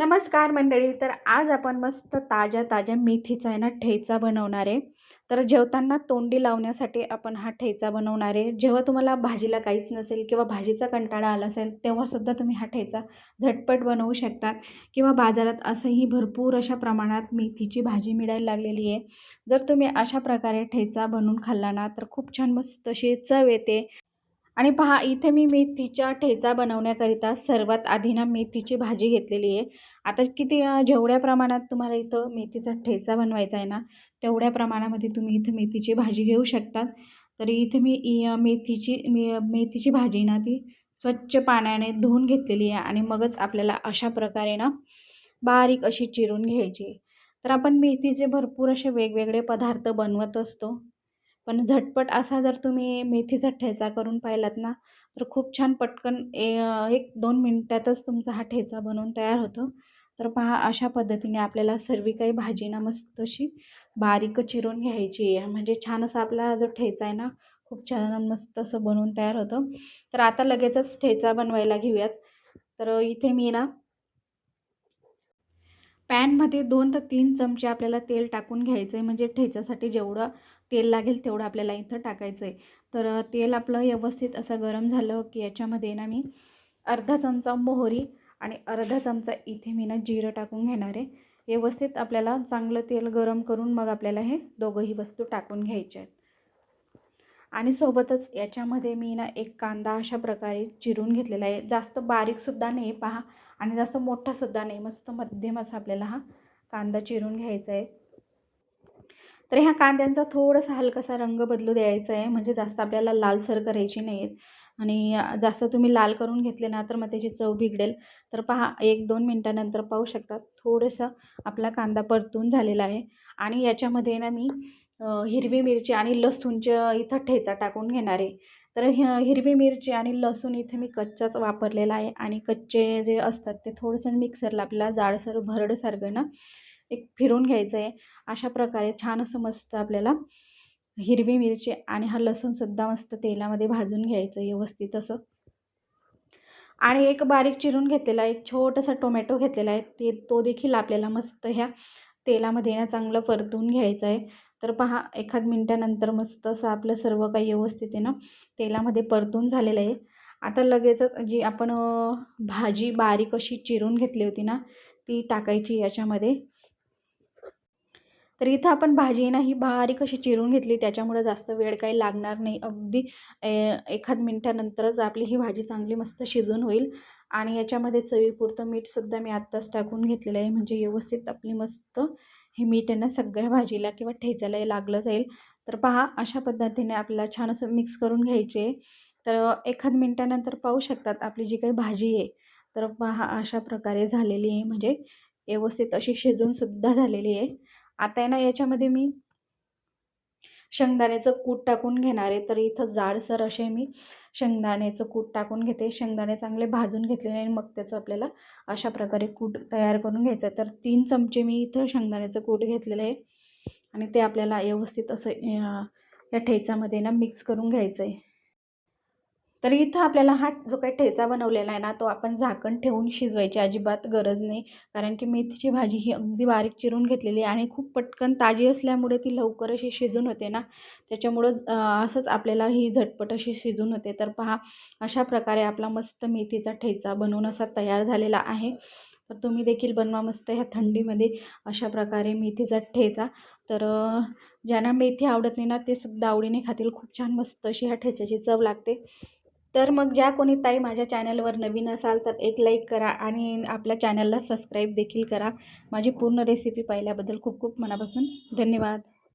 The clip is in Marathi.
नमस्कार मंडळी तर आज आपण मस्त ताज्या ताज्या मेथीचा आहे ना ठेचा बनवणार आहे. तर जेवताना तोंडी लावण्यासाठी आपण हा ठेचा बनवणार आहे. जेव्हा तुम्हाला भाजीला काहीच नसेल किंवा भाजीचा कंटाळा आला असेल तेव्हासुद्धा तुम्ही हा ठेचा झटपट बनवू शकतात. किंवा बाजारात असंही भरपूर अशा प्रमाणात मेथीची भाजी मिळायला लागलेली आहे. जर तुम्ही अशा प्रकारे ठेचा बनवून खाल्ला ना तर खूप छान मस्त अशी चव येते. आणि पहा इथे मी मेथीच्या ठेचा बनवण्याकरिता सर्वात आधी ना मेथीची भाजी घेतलेली आहे. आता किती जेवढ्या प्रमाणात तुम्हाला इथं मेथीचा ठेचा बनवायचा आहे ना तेवढ्या प्रमाणामध्ये तुम्ही इथं मेथीची भाजी घेऊ शकतात तरी इथे मी मेथीची मे मेथीची भाजी ना ती स्वच्छ पाण्याने धुवून घेतलेली आहे आणि मगच आपल्याला अशा प्रकारे ना बारीक अशी चिरून घ्यायची तर आपण मेथीचे भरपूर असे वेगवेगळे पदार्थ बनवत असतो. पण झटपट असा जर तुम्ही मेथीचा ठेचा करून पाहिलात ना तर खूप छान पटकन ए एक दोन मिनटातच तुमचा हा ठेचा बनवून तयार होतो. तर पहा अशा पद्धतीने आपल्याला सर्व काही भाजीना मस्त अशी बारीक चिरून घ्यायची आहे. म्हणजे छान असा आपला जो ठेचा आहे ना खूप छान मस्त असं बनवून तयार होतं. तर आता लगेचच ठेचा बनवायला घेऊयात. तर इथे मी ना पॅनमध्ये दोन ते तीन चमचे आपल्याला तेल टाकून घ्यायचं आहे म्हणजे ठेच्यासाठी जेवढं तेल लागेल तेवढं आपल्याला इथं टाकायचं आहे तर तेल आपलं व्यवस्थित असं गरम झालं की याच्यामध्ये ना मी अर्धा चमचा मोहरी आणि अर्धा चमचा इथे मी ना जिरं टाकून घेणार आहे. व्यवस्थित आपल्याला चांगलं तेल गरम करून मग आपल्याला हे दोघंही वस्तू टाकून घ्यायच्या आहेत. आणि सोबतच याच्यामध्ये मी ना एक कांदा अशा प्रकारे चिरून घेतलेला आहे. जास्त बारीकसुद्धा नाही पहा आणि जास्त मोठासुद्धा नाही. मस्त मध्यम असा आपल्याला हा कांदा चिरून घ्यायचा आहे. तर ह्या कांद्यांचा थोडासा हलकासा रंग बदलू द्यायचा आहे. म्हणजे जास्त आपल्याला लालसर करायची नाही आहेत आणि जास्त तुम्ही लाल करून घेतले ना तर मग त्याची चव बिघडेल. तर पहा एक दोन मिनटानंतर पाहू शकता. थोडंसं आपला कांदा परतून झालेला आहे. आणि याच्यामध्ये ना मी हिरवी मिरची आणि लसूणच्या इथं ठेचा टाकून घेणार. आहे तर हिरवी मिरची आणि लसूण इथे मी कच्चाच वापरलेला आहे आणि कच्चे जे असतात ते थोडंसं मिक्सरला आपल्याला जाडसर भरडसारखं ना एक फिरून घ्यायचं आहे अशा प्रकारे छान असं मस्त आपल्याला हिरवी मिरची आणि हा लसूणसुद्धा मस्त तेलामध्ये भाजून घ्यायचं व्यवस्थित असं. आणि एक बारीक चिरून घेतलेला एक छोटासा टोमॅटो घेतलेला आहे. ते तो देखील आपल्याला मस्त ह्या तेलामध्ये ना चांगलं परतून घ्यायचं आहे. तर पहा एखाद मिनटानंतर मस्त असं आपलं सर्व काही व्यवस्थित आहे ना तेलामध्ये परतून झालेलं आहे. आता लगेचच जी आपण भाजी बारीक अशी चिरून घेतली होती ना ती टाकायची याच्यामध्ये. तर इथं आपण भाजी ना ही बारीक अशी चिरून घेतली त्याच्यामुळे जास्त वेळ काही लागणार नाही. अगदी एखाद मिनटानंतरच आपली ही भाजी चांगली मस्त शिजून होईल. आणि याच्यामध्ये चवीपुरतं मीठसुद्धा मी आत्ताच टाकून घेतलेलं आहे. म्हणजे व्यवस्थित आपली मस्त हे मीठ आहे ना सगळ्या भाजीला किंवा ठेचायला लागलं जाईल. तर पहा अशा पद्धतीने आपल्याला छान असं मिक्स करून घ्यायचे. तर एखाद मिनटानंतर पाहू शकतात आपली जी काही भाजी आहे. तर पहा अशा प्रकारे झालेली आहे. म्हणजे व्यवस्थित अशी शिजूनसुद्धा झालेली आहे. आता आहे ना याच्यामध्ये मी शेंगदाण्याचं कूट टाकून घेणार आहे तर इथं जाडसर असे मी शेंगदाण्याचं कूट टाकून घेते. शेंगदाणे चांगले भाजून घेतलेले आणि मग त्याचं आपल्याला अशा प्रकारे कूट तयार करून घ्यायचं आहे. तर तीन चमचे मी इथं शेंगदाण्याचं कूट घेतलेलं आहे. आणि ते आपल्याला व्यवस्थित असं या ठेचामध्ये ना मिक्स करून घ्यायचं आहे. तर इथं आपल्याला हा जो काही ठेचा बनवलेला आहे ना तो आपण झाकण ठेवून शिजवायची अजिबात गरज नाही. कारण की मेथीची भाजी ही अगदी बारीक चिरून घेतलेली आहे आणि खूप पटकन ताजी असल्यामुळे ती लवकर अशी शिजून होते ना. त्याच्यामुळं असंच आपल्याला ही झटपट अशी शिजून होते. तर पहा अशा प्रकारे आपला मस्त मेथीचा ठेचा बनवून असा तयार झालेला आहे. तर तुम्ही देखील बनवा मस्त ह्या थंडीमध्ये अशा प्रकारे मेथीचा ठेचा. तर ज्यांना मेथी आवडत नाही ना ते सुद्धा आवडीने खातील. खूप छान मस्त अशी ह्या ठेच्याची चव लागते. तर मग ज्या कोणी ताई माझ्या चॅनलवर नवीन असाल तर एक लाईक करा आणि आपल्या चॅनलला सबस्क्राईब देखील करा. माझी पूर्ण रेसिपी पाहिल्याबद्दल खूप खूप मनापासून धन्यवाद.